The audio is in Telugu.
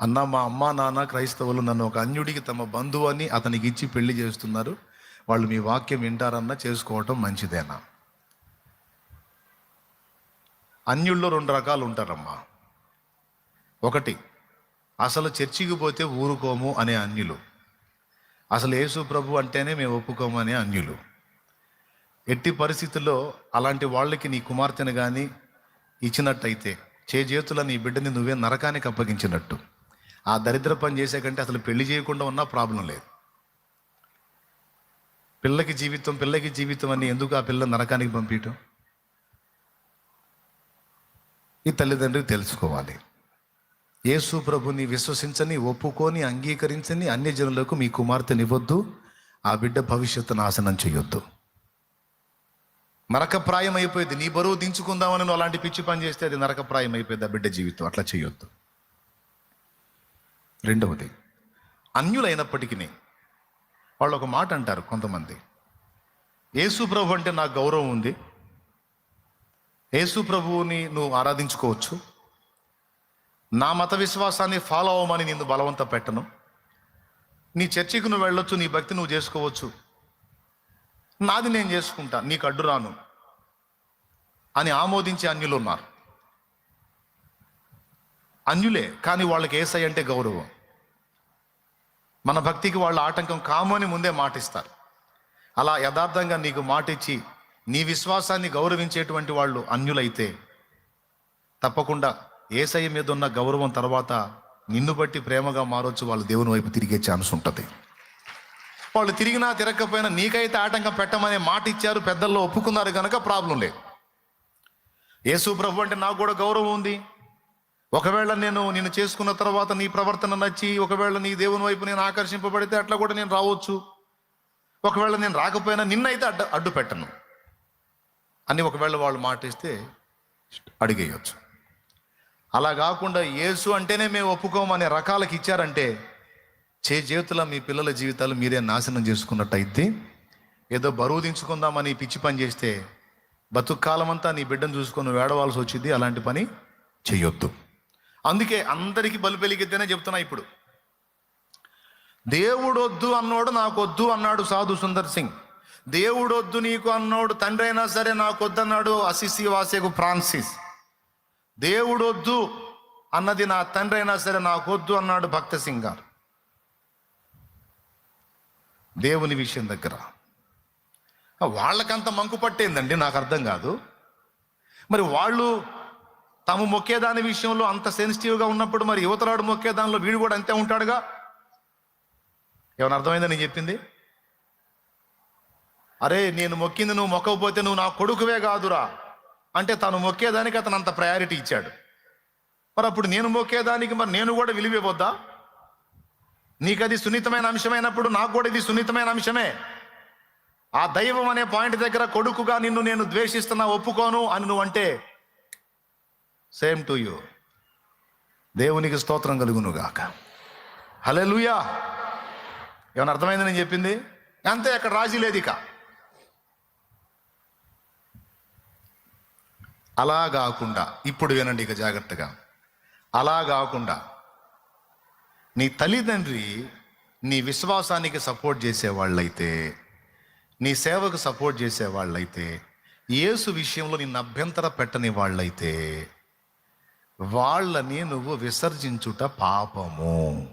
అన్న మా అమ్మ నాన్న క్రైస్తవులు నన్ను ఒక అన్యుడికి తమ బంధువు అని అతనికి ఇచ్చి పెళ్ళి చేస్తున్నారు. వాళ్ళు మీ వాక్యం వింటారన్నా చేసుకోవటం మంచిదేనా? అన్యుల్లో రెండు రకాలు ఉంటారమ్మా. ఒకటి అసలు చర్చికి పోతే ఊరుకోము అనే అన్యులు. అసలు యేసు ప్రభు అంటేనే మేము ఒప్పుకోము అనే అన్యులు. ఎట్టి పరిస్థితుల్లో అలాంటి వాళ్ళకి నీ కుమార్తెను కానీ ఇచ్చినట్టయితే చేజేతుల నీ బిడ్డని నువ్వే నరకానికి అప్పగించినట్టు. ఆ దరిద్ర పని చేసే కంటే అసలు పెళ్ళి చేయకుండా ఉన్నా ప్రాబ్లం లేదు. పిల్లకి జీవితం పిల్లకి జీవితం అని ఎందుకు ఆ పిల్ల నరకానికి పంపించటం? ఈ తల్లిదండ్రులు తెలుసుకోవాలి. యేసు ప్రభుని విశ్వసించని ఒప్పుకొని అంగీకరించని అన్ని జనులకు మీ కుమార్తెనివ్వద్దు. ఆ బిడ్డ భవిష్యత్తు నాశనం చేయొద్దు. నరకప్రాయం అయిపోయింది నీ బరువు దించుకుందామని నువ్వు అలాంటి పిచ్చి పని చేస్తే అది నరకప్రాయం అయిపోయింది ఆ బిడ్డ జీవితం. అట్లా చేయొద్దు. రెండవది అన్యులైనప్పటికీ వాళ్ళు ఒక మాట అంటారు కొంతమంది. యేసు ప్రభు అంటే నాకు గౌరవం ఉంది. యేసు ప్రభువుని నువ్వు ఆరాధించుకోవచ్చు. నా మత విశ్వాసాన్ని ఫాలో అవ్వమని నిన్ను బలవంత పెట్టను. నీ చర్చికి నువ్వు వెళ్ళొచ్చు నీ భక్తి నువ్వు చేసుకోవచ్చు. నాది నేను చేసుకుంటా నీకు అడ్డు రాను అని ఆమోదించే అన్యులు ఉన్నారు అన్యులే కానీ వాళ్ళకి ఏసై అంటే గౌరవం. మన భక్తికి వాళ్ళ ఆటంకం కాము అని ముందే మాటిస్తారు. అలా యథార్థంగా నీకు మాటిచ్చి నీ విశ్వాసాన్ని గౌరవించేటువంటి వాళ్ళు అన్యులైతే తప్పకుండా ఏసయ్య మీద ఉన్న గౌరవం తర్వాత నిన్ను బట్టి ప్రేమగా మారొచ్చు వాళ్ళు దేవుని వైపు తిరిగే ఛాన్స్ ఉంటుంది. వాళ్ళు తిరిగినా తిరగకపోయినా నీకైతే ఆటంకం పెట్టమనే మాట ఇచ్చారు పెద్దల్లో ఒప్పుకున్నారు కనుక ప్రాబ్లం లేదు. యేసు ప్రభు అంటే నాకు కూడా గౌరవం ఉంది. ఒకవేళ నేను నిన్ను చేసుకున్న తర్వాత నీ ప్రవర్తన నచ్చి ఒకవేళ నీ దేవుని వైపు నేను ఆకర్షింపబడితే అట్లా కూడా నేను రావచ్చు. ఒకవేళ నేను రాకపోయినా నిన్నైతే అడ్డు అడ్డు పెట్టను. అని ఒకవేళ వాళ్ళు మాటిస్తే అడిగేయచ్చు. అలా కాకుండా యేసు అంటేనే మేము ఒప్పుకోమనే రకాలకి ఇచ్చారంటే చే చేతుల మీ పిల్లల జీవితాలు మీరే నాశనం చేసుకున్నట్టయితే ఏదో బరువు దించుకుందామని పిచ్చి పని చేస్తే బతుకాలం అంతా నీ బిడ్డను చూసుకొని వేడవాల్సి వచ్చింది అలాంటి పని చేయొద్దు అందుకే అందరికీ బలు పెలిగిద్దేనే చెప్తున్నా ఇప్పుడు. దేవుడు వద్దు అన్నోడు నాకు వద్దు అన్నాడు సాధు సుందర్ సింగ్. దేవుడు వద్దు నీకు అన్నోడు తండ్రి అయినా సరే నాకు వద్దన్నాడు అసిసి వాసేకు ఫ్రాన్సిస్. దేవుడు వద్దు అన్నది నా తండ్రి అయినా సరే నాకు వద్దు అన్నాడు భక్త సింగ్ గారు. దేవుని విషయం దగ్గర. వాళ్ళకంత మంకు పట్టేందండి నాకు అర్థం కాదు. మరి వాళ్ళు తాము మొక్కేదాని విషయంలో అంత సెన్సిటివ్గా ఉన్నప్పుడు మరి యువతరాడు మొక్కేదానిలో వీడు కూడా అంతే ఉంటాడుగా? ఏమైనా అర్థమైందని నేను చెప్పింది? అరే నేను మొక్కింది నువ్వు మొక్కకపోతే నువ్వు నా కొడుకువే కాదురా. అంటే తను మొక్కేదానికి అతను అంత ప్రయారిటీ ఇచ్చాడు. మరి అప్పుడు నేను మొక్కేదానికి మరి నేను కూడా విలువ ఇవ్వద్దా? నీకు అది సున్నితమైన అంశమైనప్పుడు నాకు కూడా ఇది సున్నితమైన అంశమే. ఆ దైవం అనే పాయింట్ దగ్గర కొడుకుగా నిన్ను నేను ద్వేషిస్తున్నా ఒప్పుకోను అని నువ్వు అంటే సేమ్ టు యూ దేవునికి స్తోత్రం కలుగును గాక హలే లూయా ఏమైనా అర్థమైంది నేను చెప్పింది? అంతే అక్కడ రాజీ లేదు ఇక. అలా కాకుండా ఇప్పుడు వినండి ఇక జాగ్రత్తగా. అలా కాకుండా నీ తల్లిదండ్రి నీ విశ్వాసానికి సపోర్ట్ చేసే వాళ్ళైతే నీ సేవకు సపోర్ట్ చేసే వాళ్ళైతే యేసు విషయంలో నిన్ను అభ్యంతర పెట్టని వాళ్ళైతే వాళ్ళని నువ్వు విసర్జించుట పాపము.